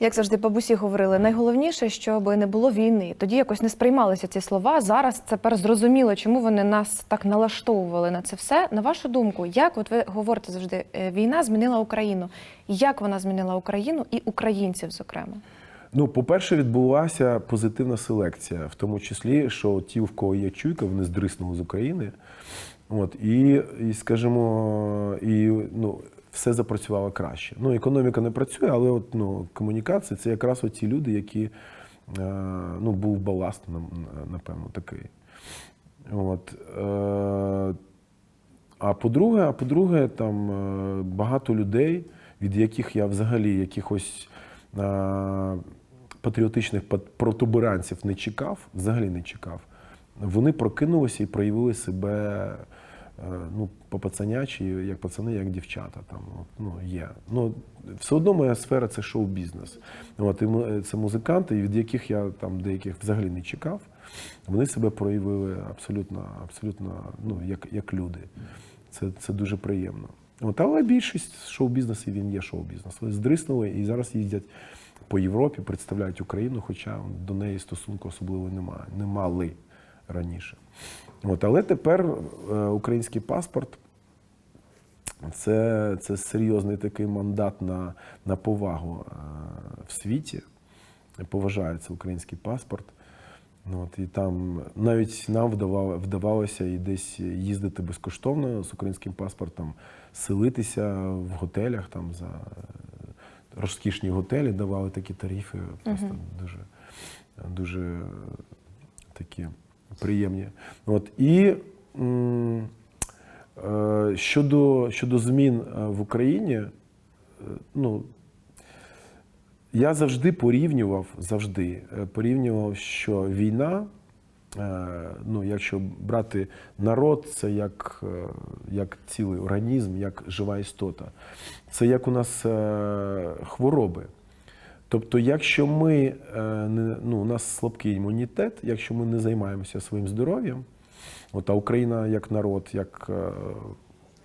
Як завжди, бабусі говорили, найголовніше, щоб не було війни. Тоді якось не сприймалися ці слова. Зараз тепер зрозуміло, чому вони нас так налаштовували на це все. На вашу думку, як от ви говорите завжди, е, війна змінила Україну? Як вона змінила Україну і українців, зокрема? Ну, по-перше, відбулася позитивна селекція, в тому числі, що ті, в кого є чуйка, вони здриснули з України. От, і, і скажімо, і, ну, все запрацювало краще. Ну, економіка не працює, але от, ну, комунікація це якраз ті люди, які е, ну, був баласт, напевно, такий. От, е, а по-друге, а по-друге, там е, багато людей, від яких я взагалі якихось патріотичних протуберанців не чекав, взагалі не чекав. Вони прокинулися і проявили себе ну, по пацанячі, як пацани, як дівчата. Там, от, ну, є. Ну, все одно моя сфера це шоу-бізнес. От, і це музиканти, від яких я там деяких взагалі не чекав. Вони себе проявили абсолютно, абсолютно ну, як, як люди. Це, це дуже приємно. От, але більшість шоу-бізнесу він є шоу-бізнес. Здриснули і зараз їздять по Європі, представляють Україну, хоча до неї стосунку особливо немає, не мали раніше. От, але тепер е, український паспорт це, це серйозний такий мандат на, на повагу е, в світі. Поважається український паспорт. От, і там навіть нам вдавало, вдавалося і десь їздити безкоштовно з українським паспортом, селитися в готелях там за е, розкішні готелі, давали такі тарифи, просто дуже, дуже такі приємні. От, і е, щодо, щодо змін е, в Україні, е, ну, я завжди порівнював, завжди порівнював, що війна, ну, якщо брати народ, це як, як цілий організм, як жива істота. Це як у нас хвороби. Тобто, якщо ми е, ну, у нас слабкий імунітет, якщо ми не займаємося своїм здоров'ям, от, а Україна як народ, як, е,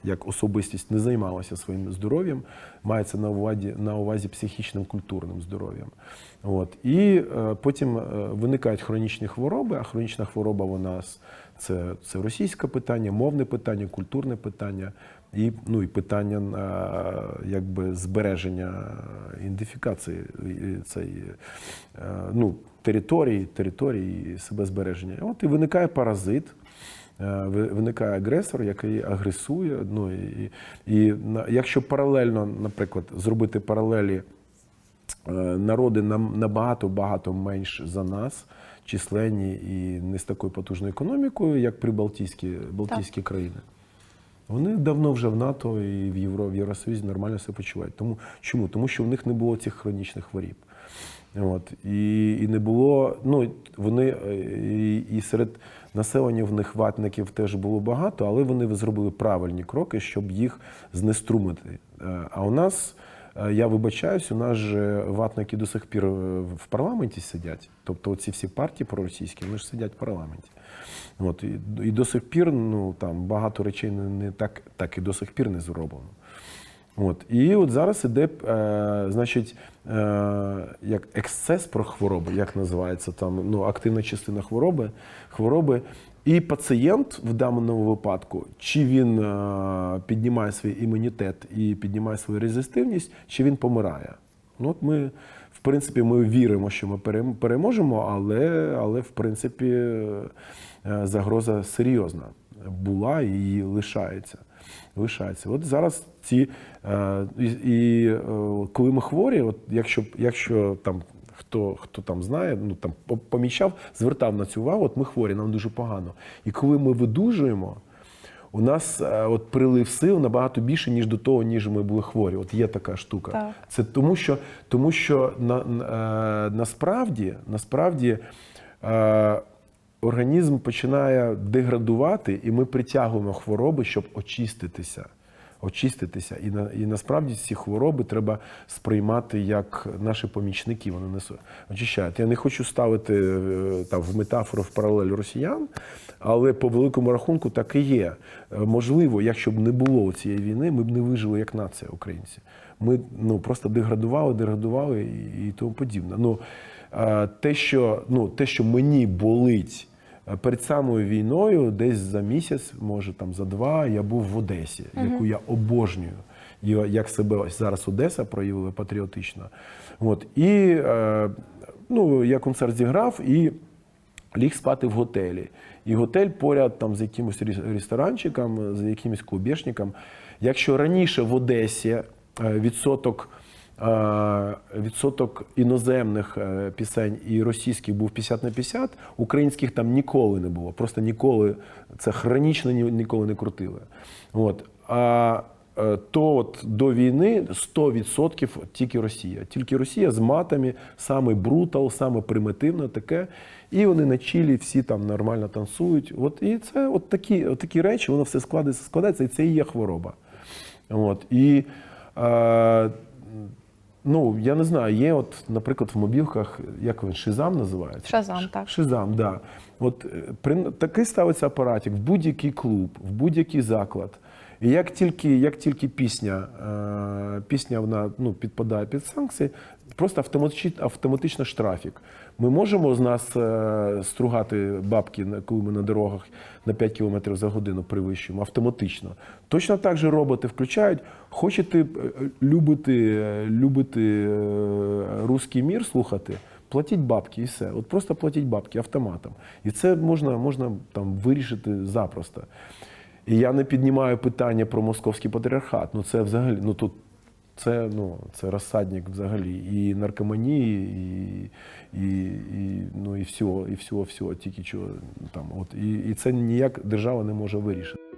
як особистість не займалася своїм здоров'ям, мається на увазі, на увазі психічним культурним здоров'ям. От. І е, потім виникають хронічні хвороби, а хронічна хвороба у нас це, це російське питання, мовне питання, культурне питання. І, ну, і питання е, якби збереження ідентифікації е, цієї е, ну, території, території себе збереження. От і виникає паразит, е, виникає агресор, який агресує. Ну, і, і якщо паралельно, наприклад, зробити паралелі Е, народи нам набагато багато менш за нас, численні і не з такою потужною економікою, як прибалтійські Балтійські країни. Вони давно вже в НАТО і в Євро, в Євросоюзі нормально себе почувають. Тому чому? Тому що в них не було цих хронічних хворіб. От і, і не було. Ну вони е, і, і серед населення в них ватників теж було багато, але вони зробили правильні кроки, щоб їх знеструмити. Е, А у нас. Е, Я вибачаюсь, у нас же ватники до сих пір в парламенті сидять. Тобто оці всі партії проросійські, вони ж сидять в парламенті. От, і, до сих пір ну, там, багато речей не, так, так і до сих пір не зроблено. От. І от зараз іде, е, значить, е, як ексцес про хвороби, як називається там, ну, активна частина хвороби, хвороби. І пацієнт в даному випадку, чи він е, піднімає свій імунітет і піднімає свою резистивність, чи він помирає. Ну, от ми, принципі, ми віримо, що ми перем- переможемо, але, але в принципі, е, загроза серйозна була і лишається. лишається. От зараз ці е, і, і е, коли ми хворі, от якщо, якщо там хто, хто там знає, ну там по- помічав, звертав на цю увагу, от ми хворі, нам дуже погано. І коли ми видужуємо, у нас е, от прилив сил набагато більше, ніж до того, ніж ми були хворі. От є така штука. Так. Це тому, що, тому що на, на, е, насправді, насправді е, організм починає деградувати, і ми притягуємо хвороби, щоб очиститися. Очиститися. І, на, і насправді ці хвороби треба сприймати як наші помічники. Вони нас очищають. Я не хочу ставити е, там в метафору в паралель росіян, але по великому рахунку так і є. Е, Можливо, якщо б не було цієї війни, ми б не вижили як нація українці. ми ну, просто деградували, деградували і, тому подібне. Ну, е, те, що, ну, те, що мені болить перед самою війною, десь за місяць, може там за два, я був в Одесі, яку я обожнюю. І як себе ось зараз Одеса проявила патріотично. От. І е, ну, я концерт зіграв і ліг спати в готелі. І готель поряд там з якимось ресторанчиком, з якимось клубешником. Якщо раніше в Одесі е, відсоток, е, відсоток іноземних е, пісень і російських був 50 на 50, українських там ніколи не було. Просто ніколи це хронічно ніколи не крутили. От. А е, то от до війни 100% тільки Росія. Тільки Росія з матами, саме брутал, саме примітивно таке. І вони на чилі всі там нормально танцюють. От, і це от такі, от такі речі, воно все складається, складається, і це і є хвороба. От, і е, ну, я не знаю, є, от, наприклад, в мобілках, як він, Шизам називається? Шазам, так. Шизам, да. От е, при такий ставиться апаратик в будь-який клуб, в будь-який заклад. І як тільки, як тільки пісня, е, пісня вона ну, підпадає під санкції, просто автоматично, штрафік. Ми можемо з нас е, стругати бабки, коли ми на дорогах на 5 км за годину перевищуємо автоматично. Точно так же роботи включають. Хочете е, любити, е, любити русський мір слухати, платіть бабки і все. От просто платіть бабки автоматом. І це можна, можна там вирішити запросто. І я не піднімаю питання про московський патріархат. Ну це взагалі, ну тут це, ну, це розсадник взагалі і наркоманії, і, і, і, ну, і всього, і всього, всього, тільки чого там. От, і, і це ніяк держава не може вирішити.